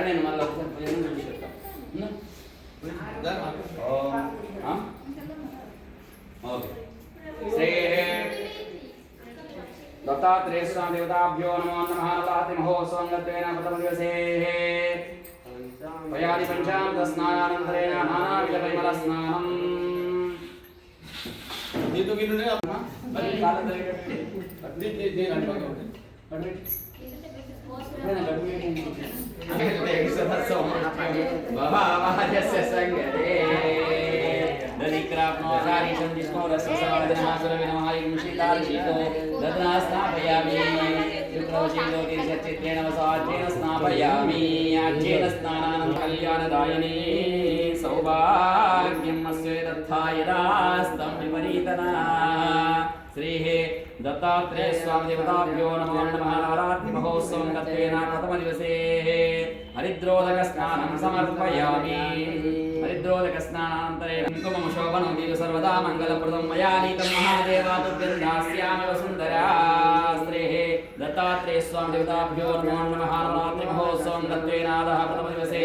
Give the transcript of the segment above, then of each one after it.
సరే నేను మళ్ళీ ఒకసారి పోయాను చూసి చెప్తాను ఉన్నా? ఓం. ఆ? ఓకే శ్రీ దత్తాత్రేయ స్వామి దేవతాభ్యో నమో నమః నవరాత్రి మహోత్సవం గత్వేన ప్రథమ దివసే వయాది పంచామృత స్నానానంతరేణ నానావిధ పరిమళ స్నానం నీతో గిన్నె మరి కాలం జరిగేటట్టు కట్టుబెట్టి. ఎప్పుడైనా కట్టుబెట్టి. బహవహజస్య సంగతే దరిక్రాప్నోసారీశం దిష్మో రససావదనమాసుర వినమహాయం శీతార్షీతో దదనా స్నాపయామి శుక్రవశీలో తిరిశచిత్రేణ వసాధ్యేన స్నాపయామి ఆజ్యేన శ్రీ దత్తాత్రేయ స్వామి దేవతాభ్యో నమో నమః నవరాత్రి మహోత్సవం గత్వేన ప్రథమ దివసే హరిద్రోదక స్నానం సమర్పయామి. హరిద్రోదక స్నానానంతరేణ కుంకుమం శోభనం దీవ సర్వదా మంగళప్రదం మయా నీతం మహాదేవా తుభ్యం దాస్యామి వసుంధరా. శ్రీः దత్తాత్రేయ స్వామి దేవతాభ్యో నమో నమః నవరాత్రి మహోత్సవం గత్వేనాదః ప్రథమ దివసే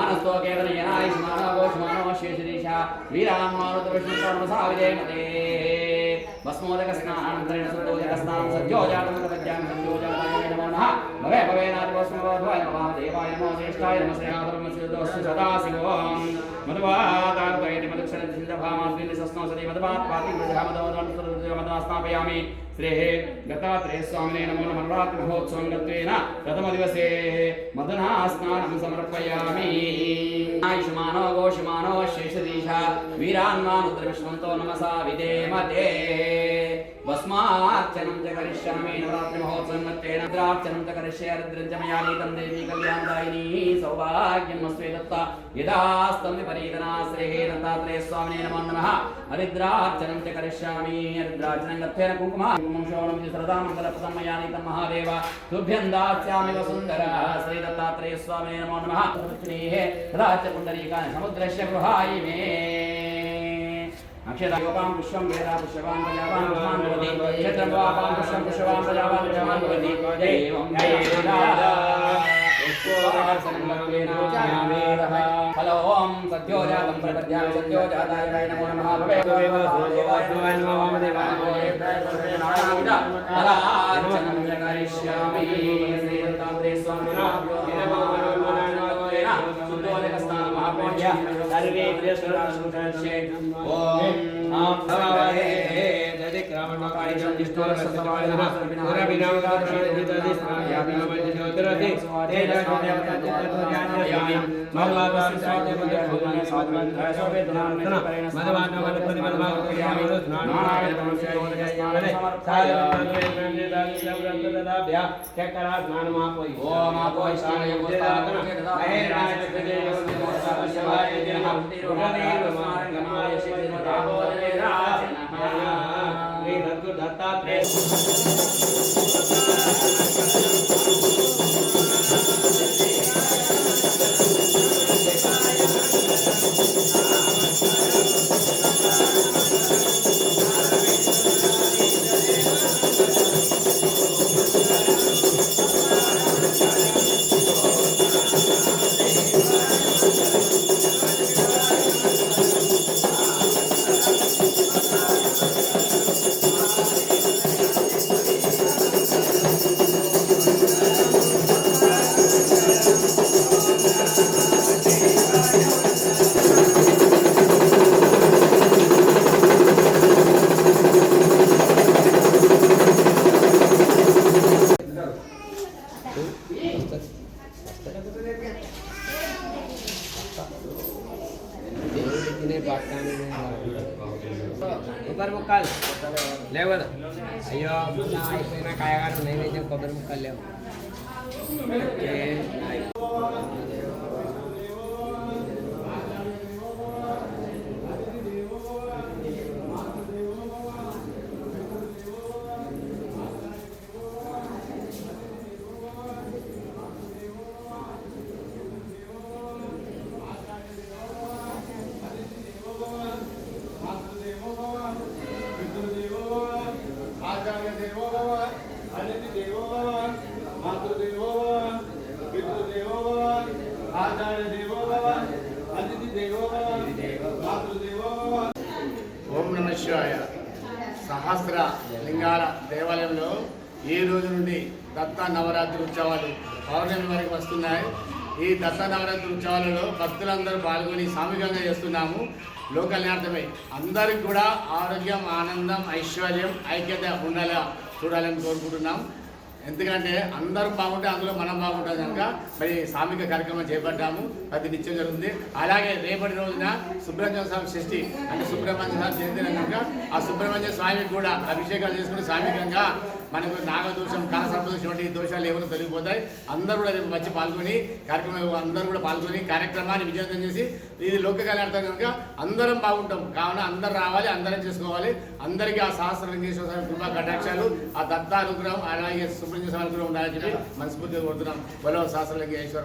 గంధోదక స్నానం సమర్పయామి గంధమానో మానస్తో కేవలం యనాయుష్మానో గోష్మానో శేషదీశ వీరాన్మానుత విష్ణుకర్మసావిదేమతే భస్మోదక స్నానానంతరేణ శుద్ధోదక స్నానం సద్యోజాతం పద్యామి సద్యోజాతాయ నమో నమః భవే భవేనాథ భస్మోద్భవాయ నమః దేవాయ నమో శ్రేష్ఠాయ నమః శ్రేయాధర్మస్యోస్తు సదాశివోం మధువాదారుపయతి మధుక్షర చిందభామాస్మిన్ సస్నో సదే మధువాత్ పాతి మధువాస్నాపయామి శ్రేः గతాత్రేయ స్వామినే నమో నమః నవరాత్రి మహోత్సవం గత్వేన ప్రథమ దివసే మధునా స్నానం సమర్పయామి ఆయుష్మానో ఘోషమానో శేషదీశ వీరాన్మానుద్ర విష్ణుంతో నమసా విదేమతే భస్మార్చనం చ కరిష్యామి నవరాత్రి మహోత్సవం గత్వేన రుద్రార్చనం చ కరిష్యే రుద్రం చ మయా నీతం దేవీ కళ్యాణదాయిని సౌభాగ్యం అస్వే దత్త యదాస్తం విపరీతనాశ్రయే దత్తాత్రేయ స్వామినే నమో నమః హరిద్రార్చనం చ కరిష్యామి హరిద్రార్చనం గత్వేన కుంకుమ కుంకుమం శ్రవణం చ సరదా మంగళప్రదం మయా నీతం మహాదేవ తుభ్యం దాస్యామి వసుందర శ్రీ దత్తాత్రేయ స్వామినే నమో నమః స్నేహే రాచ పుండరీకాని సముద్రస్య గృహాయి మే అక్షరాయోపాం పుష్పం వేదా పుష్పవాన్ ప్రజావాన్ భవతి పుష్పం పుష్పవాన్ ప్రజావాన్ భవతి దైవం సత్యోజాతం ప్రపద్యామి సత్యోజాతాయ నమః భవే భవే దేవాయ నమో దేవాయ నానావిధ ఫలార్చనం కరిష్యామి శ్రీ దత్తాత్రేయ స్వామి శుద్ధోదక స్నానం మహాపుణ్య సర్వే ప్రియసురాశుషే ఓం ఆం భవే ఓం ఆపో ఇష్టాయ దత్తాత్రేయ એને ભાગતાને ઉપર મુકાલ લેવર અયો એના કાયાગાર નહીં લઈ જાય કબર મુકાલ લેવ કે ఓం నమ శివాయ. సహస్ర లింగాల దేవాలయంలో ఈ రోజు నుండి దత్త నవరాత్రి ఉత్సవాలు పౌర్ణమి వరకు వస్తున్నాయి. ఈ దత్త నవరాత్రి ఉత్సవాలలో భక్తులందరూ పాల్గొని సామూహికంగా చేస్తున్నాము. లోకల్యార్థమై అందరికి కూడా ఆరోగ్యం ఆనందం ఐశ్వర్యం ఐక్యత ఉండేలా చూడాలని కోరుకుంటున్నాం. ఎందుకంటే అందరూ బాగుంటే అందులో మనం బాగుంటాం కనుక మరి సామిక కార్యక్రమం చేపట్టాము. ప్రతి నిత్యం జరుగుతుంది. అలాగే రేపటి రోజున సుబ్రహ్మణ్య స్వామి షష్ఠి అంటే సుబ్రహ్మణ్య స్వామి జయంతి కనుక ఆ సుబ్రహ్మణ్య స్వామికి కూడా అభిషేకాలు చేసుకుని సామికంగా మనకు నాగదోషం కాలసర్పదోషం వంటి దోషాలు ఏమైనా తొలగిపోతాయి. అందరూ కూడా రేపు వచ్చి పాల్గొని కార్యక్రమం అందరూ కూడా పాల్గొని కార్యక్రమాన్ని విజయవంతం చేసి ఇది లోక కళ్యాణం కనుక అందరం బాగుంటాం. కావున అందరు రావాలి అందరం చేసుకోవాలి. అందరికీ ఆ సహస్రలింగేశ్వర స్వామి కృపా కటాక్షాలు ఆ దత్తానుగ్రహం అలాగే సుబ్రహ్మణ్య స్వామి అనుగ్రహం ఉండాలని చెప్పి మనస్ఫూర్తిగా కోరుతున్నాం. బలో సహస్రలింగేశ్వర